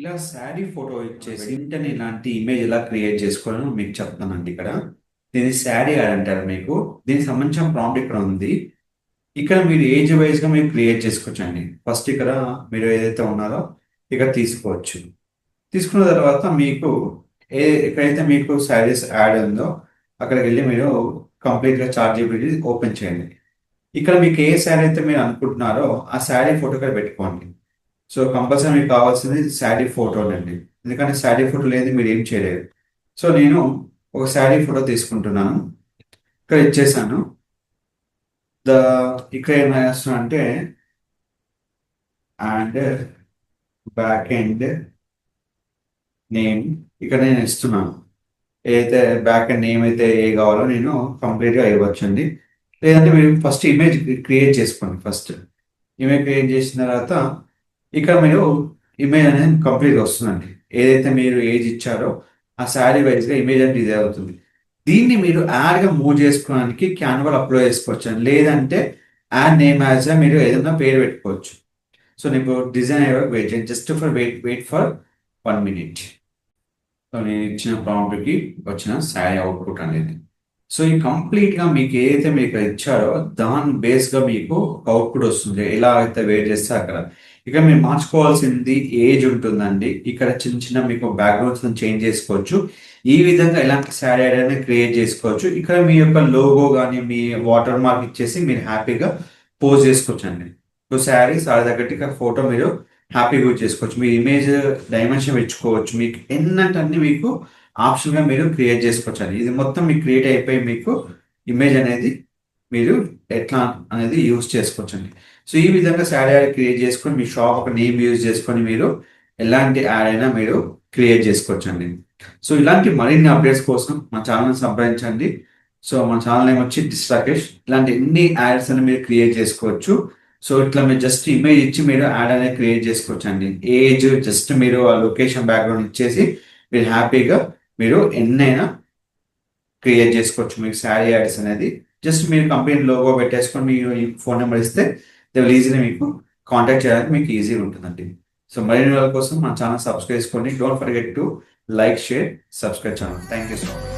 ఇలా శారీ ఫోటో ఇచ్చేసి వెంటనే ఇలాంటి ఇమేజ్ ఎలా క్రియేట్ చేసుకోవాలో మీకు చెప్తానండి ఇక్కడ. దీన్ని శారీ యాడ్ అంటారు మీకు. దీనికి సంబంధించిన ప్రాంప్ట్ ఇక్కడ ఉంది. ఇక్కడ మీరు ఏజ్ వైజ్గా మీరు క్రియేట్ చేసుకోవచ్చు అండి ఫస్ట్ ఇక్కడ మీరు ఏదైతే ఉన్నారో ఇక్కడ తీసుకోవచ్చు. తీసుకున్న తర్వాత మీకు ఏ ఎక్కడైతే మీకు శారీస్ యాడ్ ఉందో అక్కడికి వెళ్ళి మీరు కంప్లీట్గా చార్ట్ జీబీటీ ఓపెన్ చేయండి. ఇక్కడ మీకు ఏ శారీ అయితే మీరు అనుకుంటున్నారో ఆ శారీ ఫోటో ఇక్కడ పెట్టుకోండి. సో కంపల్సరీ మీకు కావాల్సింది శారీ ఫోటోనండి ఎందుకంటే శారీ ఫోటో లేదు మీరు ఏం చేయలేరు. సో నేను ఒక శారీ ఫోటో తీసుకుంటున్నాను. ఇక్కడ ఇచ్చేసాను. ద ఇక్కడ ఏం చేస్తున్నా అంటే అండ్ బ్యాక్ ఎండ్ నేమ్. ఇక్కడ నేను ఇస్తున్నాను. ఏదైతే బ్యాక్ ఎండ్ నేమ్ అయితే ఏ కావాలో నేను కంప్లీట్గా ఇవ్వచ్చండి. లేదంటే మీరు ఫస్ట్ ఇమేజ్ క్రియేట్ చేసుకోండి ఫస్ట్. ఇమేజ్ క్రియేట్ చేసిన తర్వాత ఇక్కడ మీరు ఇమేజ్ అనేది కంప్లీట్గా వస్తుందండి. ఏదైతే మీరు ఏజ్ ఇచ్చారో ఆ శారీ వైజ్గా ఇమేజ్ అనేది ఇదే అవుతుంది. దీన్ని మీరు యాడ్గా మూవ్ చేసుకోవడానికి క్యాన్వాలో అప్లోడ్ చేసుకోవచ్చు అండి లేదంటే యాడ్ నేమ్ యాజ్ మీరు ఏదైనా పేరు పెట్టుకోవచ్చు. సో నేను డిజైన్ అయ్యే వెయిట్ చేయండి. Just for wait wait for one minute so నేను ఇచ్చిన ప్రాంప్ట్కి వచ్చిన శారీ అవుట్పుట్ అనేది. సో ఈ కంప్లీట్గా మీకు ఏదైతే మీకు ఇచ్చారో దాని బేస్గా మీకు అవుట్పుట్ వస్తుంది. ఎలా అయితే వెయిట్ చేస్తే అక్కడ. ఇక మీరు మార్చుకోవాల్సింది ఏజ్ ఉంటుందండి. ఇక్కడ చిన్న చిన్న మీకు బ్యాక్గ్రౌండ్స్ చేంజ్ చేసుకోవచ్చు. ఈ విధంగా ఎలాంటి శారీ అయినా క్రియేట్ చేసుకోవచ్చు. ఇక్కడ మీ యొక్క లోగో కానీ మీ వాటర్ మార్క్ ఇచ్చేసి మీరు హ్యాపీగా పోజ్ చేసుకోవచ్చు అండి సో శారీ సారీ తగ్గట్టు ఇక్కడ ఫోటో మీరు హ్యాపీగా యూజ్ చేసుకోవచ్చు. మీ ఇమేజ్ డైమెన్షన్ పెంచుకోవచ్చు మీకు ఎన్నంటే మీకు ఆప్షన్గా మీరు క్రియేట్ చేసుకోవచ్చు అండి ఇది మొత్తం మీకు క్రియేట్ అయిపోయి మీకు ఇమేజ్ అనేది మీరు ఎట్లా అనేది యూజ్ చేసుకోవచ్చు అండి సో ఈ విధంగా శారీ యాడ్ క్రియేట్ చేసుకొని మీ షాప్ ఒక నేమ్ యూజ్ చేసుకొని మీరు ఎలాంటి యాడ్ అయినా మీరు క్రియేట్ చేసుకోవచ్చు అండి సో ఇలాంటి మరిన్ని అప్డేట్స్ కోసం మా ఛానల్ని సంప్రదించండి. సో మన ఛానల్ నేమ్ వచ్చి డిస్ రాకేష్. ఇలాంటి ఎన్ని యాడ్స్ అని మీరు క్రియేట్ చేసుకోవచ్చు. సో ఇట్లా మీరు జస్ట్ ఇమేజ్ ఇచ్చి మీరు యాడ్ అనేది క్రియేట్ చేసుకోవచ్చు అండి ఏజ్ జస్ట్ మీరు ఆ లొకేషన్ బ్యాక్గ్రౌండ్ ఇచ్చేసి మీరు హ్యాపీగా మీరు ఎన్నైనా క్రియేట్ చేసుకోవచ్చు. మీకు శారీ యాడ్స్ అనేది జస్ట్ మీరు కంపెనీ లోగో పెట్టేసుకొని మీ ఫోన్ నెంబర్ ఇస్తే దే ఈజీగా మీకు కాంటాక్ట్ చేయడానికి మీకు ఈజీగా ఉంటుందండి. సో మరిన్ని వాళ్ళ కోసం మన ఛానల్ సబ్స్క్రైబ్ చేసుకోండి. Don't forget to like share subscribe channel thank you so much